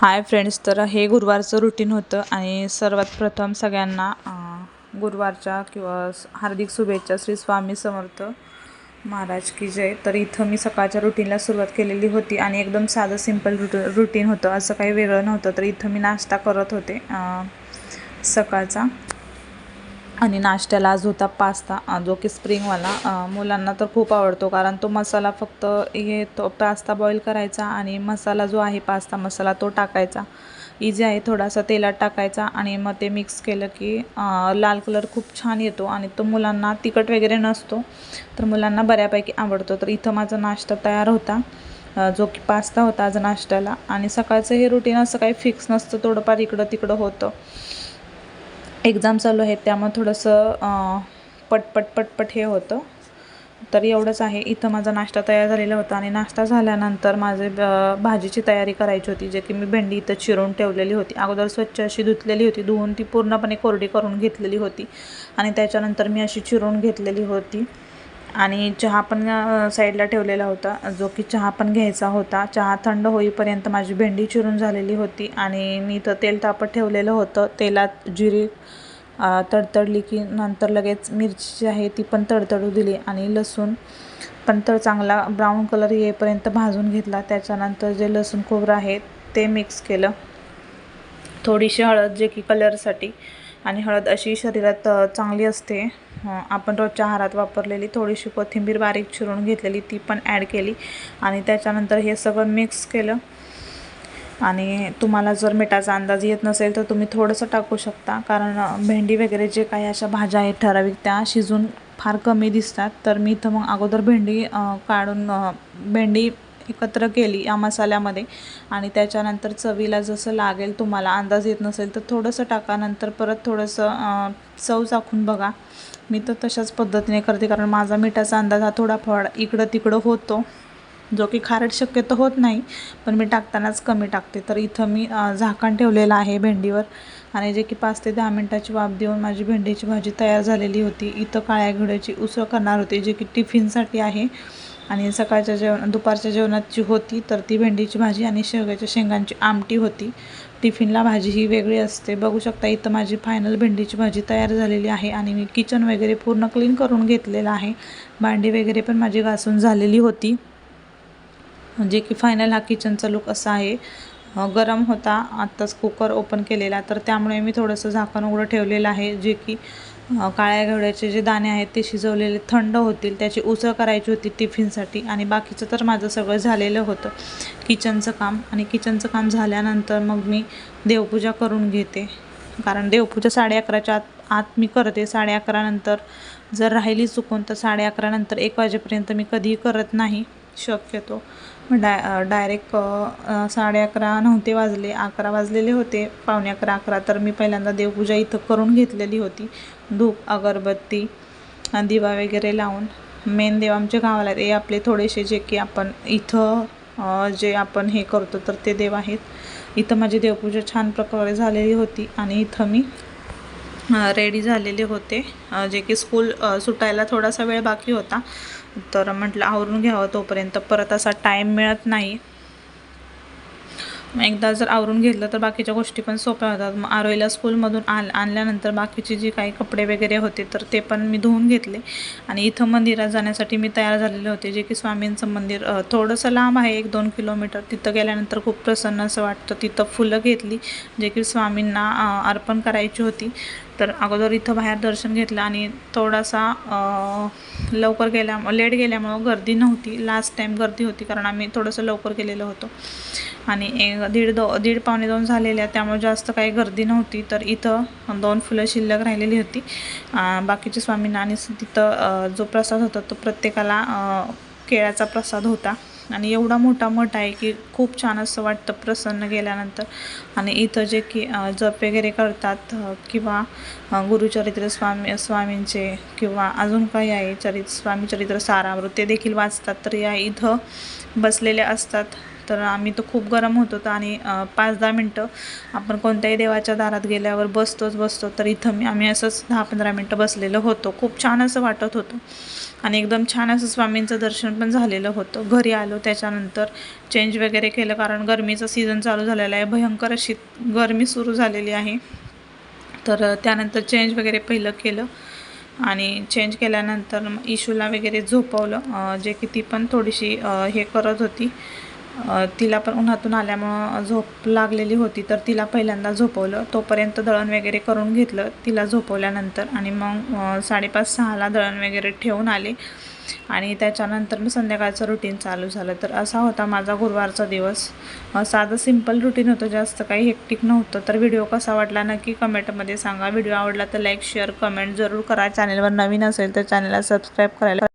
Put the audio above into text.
Hi friends तर हे गुरुवारचं routine होतं आणि सर्वात प्रथम सगळ्यांना गुरुवारच्या किंवा हार्दिक शुभेच्छा श्री स्वामी समर्थ महाराज की जय. तर इथं मी सकाळच्या रुटीनला सुरुवात केलेली होती आणि एकदम साधं सिंपल रुट रुटीन होतं. असं काही वेगळं नव्हतं. तर इथं मी नाश्ता करत होते सकाळचा. आणि नाश्त्याला आज होता पास्ता जो की स्प्रिंगवाला. मुलांना तर खूप आवडतो कारण तो मसाला फक्त हे तो पास्ता बॉईल करायचा आणि मसाला जो आहे पास्ता मसाला तो टाकायचा. इझी आहे थोडासा तेलात टाकायचा आणि मग ते मिक्स केलं की लाल कलर खूप छान येतो आणि तो मुलांना तिखट वगैरे नसतो तर मुलांना बऱ्यापैकी आवडतो. तर इथं माझा नाश्ता तयार होता जो की पास्ता होता आज नाश्त्याला. आणि सकाळचं हे रुटीन असं काही फिक्स नसतं थोडंफार इकडं तिकडं होतं. एक्झाम चालू आहे त्यामुळे थोडंसं पटपट पटपट हे होतं. तर एवढंच आहे. इथं माझा नाश्ता तयार झालेला होता आणि नाश्ता झाल्यानंतर माझे ब- भाजीची तयारी करायची होती जे की मी भेंडी इथं चिरून ठेवलेली होती. अगोदर स्वच्छ अशी धुतलेली होती धुवून ती पूर्णपणे कोरडी करून घेतलेली होती. आणि त्याच्यानंतर मी अशी चिरून घेतलेली होती. आणि चहा पण साईडला ठेवलेला होता. जो की चहा पण घ्यायचा होता. चहा थंड होईपर्यंत माझी भेंडी चिरून झालेली होती आणि मी तर तेल तापत ठेवलेलं होतं. तेलात जिरी तडतडली की नंतर लगेच मिरची जी आहे ती पण तडतडू दिली आणि लसूण पण तर चांगला ब्राऊन कलर येईपर्यंत भाजून घेतला. त्याच्यानंतर जे लसूण खोबरं आहे ते मिक्स केलं. थोडीशी हळद जे की कलरसाठी आणि हळद अशी शरीरात चांगली असते. आपण रोजच्या आहारात वापरलेली थोडीशी कोथिंबीर बारीक चिरून घेतलेली ती पण ॲड केली. आणि त्याच्यानंतर हे सगळं मिक्स केलं. आणि तुम्हाला जर मिठाचा अंदाज येत नसेल तर तुम्ही थोडंसं टाकू शकता. कारण भेंडी वगैरे जे काही अशा भाज्या आहेत ठराविक त्या शिजून फार कमी दिसतात. तर मी इथं मग अगोदर भेंडी काढून भेंडी एकत्र केली या मसाल्यामध्ये. आणि त्याच्यानंतर चवीला जसं लागेल तुम्हाला अंदाज येत नसेल तर थोडंसं टाका. नंतर परत थोडंसं चव चाखून बघा. मी तर तशाच पद्धतीने करते कारण माझा मिठाचा अंदाज हा थोडाफार इकडं तिकडं होतो. जो की खारट शक्यतो होत नाही पण मी टाकतानाच कमी टाकते. तर इथं मी झाकण ठेवलेलं आहे भेंडीवर. आणि जे की पाच ते दहा मिनटाची वाफ देऊन माझी भेंडीची भाजी तयार झालेली होती. इथं काळ्या घोड्याची उसळ करणार होती जे की टिफिनसाठी आहे. आणि सकाळच्या जेवण दुपारच्या जेवणाची होती तर ती भेंडीची भाजी आणि शेवग्याच्या शेंगांची आमटी होती. टिफिनला भाजी ही वेगळी असते. बघू शकता इथं माझी फायनल भेंडीची भाजी तयार झालेली आहे आणि मी किचन वगैरे पूर्ण क्लीन करून घेतलेलं आहे. भांडी वगैरे पण माझी घासून झालेली होती. म्हणजे की फायनल हा किचनचा लुक असा आहे. गरम होता. आत्ताच कुकर ओपन केलेला. तर त्यामुळे मी थोडंसं झाकण उघडं ठेवलेलं आहे. जे की काळ्या घेवड्याचे जे दाणे आहेत ते शिजवलेले थंड होतील. त्याची उसळ करायची होती टिफिनसाठी आणि बाकीचं तर माझं सगळं झालेलं होतं. किचनचं काम. आणि किचनचं काम झाल्यानंतर मग मी देवपूजा करून घेते. कारण देवपूजा साडे अकराच्या आत आत मी करते साडे अकरानंतर जर राहिली चुकून तर साडे अकरानंतर एक वाजेपर्यंत मी कधीही करत नाही शक्यतो. डाय डायरेक्ट साडे अकरा नव्हते वाजले अकरा वाजलेले होते पावणे अकरा अकरा तर मी पहिल्यांदा देवपूजा इथं करून घेतलेली होती. धूप अगरबत्ती दिवा वगैरे लावून. मेन देव आमच्या गावाला हे आपले थोडेसे जे की आपण इथं जे आपण हे करतो तर ते देव आहेत. इथं माझी देवपूजा छान प्रकारे झालेली होती आणि इथं मी रेडी झालेले होते. जे की स्कूल सुटायला थोडासा वेळ बाकी होता. तर म्हटलं आवरून घ्यावं तोपर्यंत. परत असा टाईम मिळत नाही. एकदा जर आवरून घेतलं तर बाकीच्या गोष्टी पण सोप्या होतात. मग आरोईला स्कूलमधून आल आणल्यानंतर बाकीचे जे काही कपडे वगैरे होते तर ते पण मी धुवून घेतले. आणि इथं मंदिरात जाण्यासाठी मी तयार झालेले होते जे की स्वामींचं मंदिर. थोडंसं लांब आहे एक दोन किलोमीटर. तिथं गेल्यानंतर खूप प्रसन्न असं वाटतं. तिथं फुलं घेतली जे की स्वामींना अर्पण करायची होती. तर अगोदर इथं बाहेर दर्शन घेतलं आणि थोडासा लवकर गेल्या लेट गेल्यामुळं गर्दी नव्हती. लास्ट टाईम गर्दी होती कारण आम्ही थोडंसं लवकर गेलेलो होतो. आणि एक दीड दो दीड पावणे दोन झालेल्या त्यामुळे जास्त काही गर्दी नव्हती. तर इथं दोन फुलं शिल्लक राहिलेली होती. बाकीचे स्वामींना आणि तिथं जो प्रसाद होता तो प्रत्येकाला केळ्याचा प्रसाद होता. आणि एवढा मोठा मठ आहे की खूप छान असं वाटतं प्रसन्न गेल्यानंतर. आणि इथं जे की जप वगैरे करतात किंवा गुरुचरित्र स्वामी स्वामींचे किंवा अजून काही आहे चरित्र स्वामी चरित्र सारामृत ते देखील वाचतात. तर या इथं बसलेले असतात. तर आम्ही तर खूप गरम होत होतो आणि पाच दहा मिनटं आपण कोणत्याही देवाच्या दारात गेल्यावर बसतोच बसतो तर इथं मी आम्ही असंच दहा पंधरा मिनटं बसलेलं होतो. खूप छान असं वाटत होतं. आणि एकदम छान असं स्वामींचं दर्शन पण झालेलं होतं. घरी आलो त्याच्यानंतर चेंज वगैरे केलं कारण गरमीचा सीझन चालू झालेलं आहे. भयंकर अशी गरमी सुरू झालेली आहे. तर त्यानंतर चेंज वगैरे पहिलं केलं आणि चेंज केल्यानंतर इशूला वगैरे झोपवलं. जे की ती पण थोडीशी हे करत होती. तिला पण उन्हातून आल्यामुळं झोप लागलेली होती तर तिला पहिल्यांदा झोपवलं. तोपर्यंत दळण वगैरे करून घेतलं. तिला झोपवल्यानंतर आणि मग साडेपाच सहाला दळण वगैरे ठेवून आले. आणि त्याच्यानंतर मग संध्याकाळचं रुटीन चालू झालं. तर असा होता माझा गुरुवारचा दिवस. साधं सिंपल रुटीन होतं. जास्त काही हेक्टिक नव्हतं. तर व्हिडिओ कसा वाटला नक्की कमेंटमध्ये सांगा. व्हिडिओ आवडला तर लाईक शेअर कमेंट जरूर करा. चॅनलवर नवीन असेल तर चॅनलला सबस्क्राईब करायला